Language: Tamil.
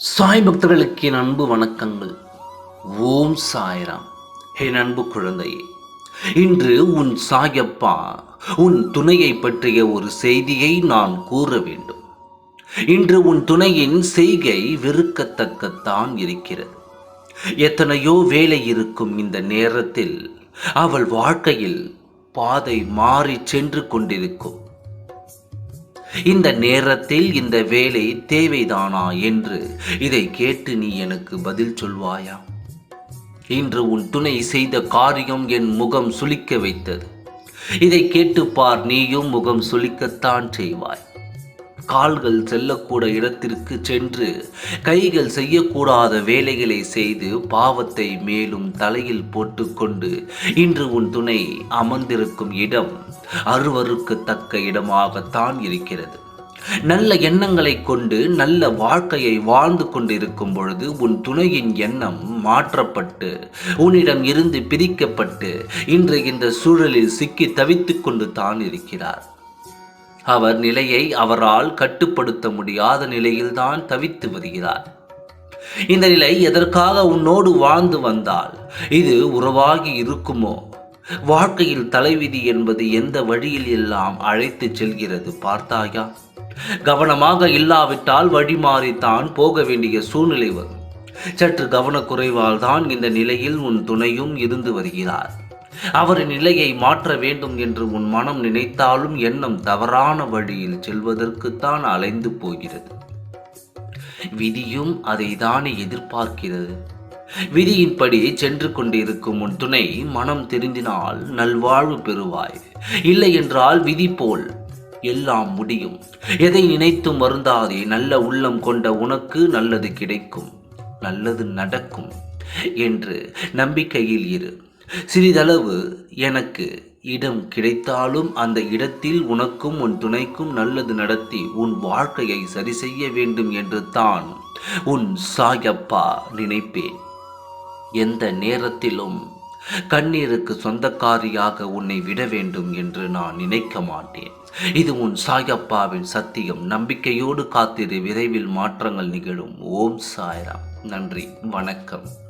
சாய் பக்தர்களுக்கு என் அன்பு வணக்கங்கள். ஓம் சாய்ராம். என் அன்பு குழந்தையே இன்று உன் சாயப்பா உன் துணையை பற்றிய ஒரு செய்தியை நான் கூற வேண்டும். இன்று உன் துணையின் செய்கை வெறுக்கத்தக்கத்தான் இருக்கிறது. எத்தனையோ வேலை இருக்கும் இந்த நேரத்தில் அவள் வாழ்க்கையில் பாதை மாறி சென்று கொண்டிருக்கும். இந்த நேரத்தில் இந்த வேலை தேவைதானா என்று இதை கேட்டு நீ எனக்கு பதில் சொல்வாயா? இன்று உன் துணை செய்த காரியம் என் முகம் சுளிக்க வைத்தது. இதை கேட்டு பார் நீயும் முகம் சுளிக்கத்தான் செய்வாய். கால்கள் செல்லக்கூட இடத்திற்கு சென்று கைகள் செய்யக்கூடாத வேலைகளை செய்து பாவத்தை மேலும் தலையில் போட்டுக்கொண்டு இன்று உன் துணை அமர்ந்திருக்கும் இடம் அருவருக்கத்தக்க இடமாகத்தான் இருக்கிறது. நல்ல எண்ணங்களை கொண்டு நல்ல வாழ்க்கையை வாழ்ந்து கொண்டிருக்கும் பொழுது உன் துணையின் எண்ணம் மாற்றப்பட்டு உன்னிடம் இருந்து பிரிக்கப்பட்டு இன்று இந்த சூழலில் சிக்கி தவித்து கொண்டு தான் இருக்கிறார். அவர் நிலையை அவரால் கட்டுப்படுத்த முடியாத நிலையில்தான் தவித்து வருகிறார். இந்த நிலை எதற்காக உன்னோடு வாழ்ந்து வந்தால்? இது உறவாகி இருக்குமோ? வாழ்க்கையில் தலைவிதி என்பது எந்த வழியில் எல்லாம் அழைத்து செல்கிறது பார்த்தாயா? கவனமாக இல்லாவிட்டால் வழி மாறித்தான் போக வேண்டிய சூழ்நிலை வரும். சற்று கவனக்குறைவால் தான் இந்த நிலையில் உன் துணையும் இருந்து வருகிறார். அவரின் நிலையை மாற்ற வேண்டும் என்று உன் மனம் நினைத்தாலும் எண்ணம் தவறான வழியில் செல்வதற்குத்தான் அலைந்து போகிறது. விதியும் அதை தானே எதிர்பார்க்கிறது. விதியின்படி சென்று கொண்டிருக்கும் உன் துணை மனம் தெரிந்தினால் நல்வாழ்வு பெறுவாய். இல்லை என்றால் விதி போல் எல்லாம் முடியும். எதை நினைத்தும் வருந்தாதே நல்ல உள்ளம் கொண்ட உனக்கு நல்லது கிடைக்கும் நல்லது நடக்கும் என்று நம்பிக்கையில் இரு. சிறிதளவு எனக்கு இடம் கிடைத்தாலும் அந்த இடத்தில் உனக்கும் உன் துணைக்கும் நல்லது நடத்தி உன் வாழ்க்கையை சரி செய்ய வேண்டும் என்று தான் உன் சாயப்பா நினைப்பேன். எந்த நேரத்திலும் கண்ணீருக்கு சொந்தக்காரியாக உன்னை விட வேண்டும் என்று நான் நினைக்க மாட்டேன். இது உன் சாயப்பாவின் சத்தியம். நம்பிக்கையோடு காத்திரு. விரைவில் மாற்றங்கள் நிகழும். ஓம் சாய்ராம். நன்றி. வணக்கம்.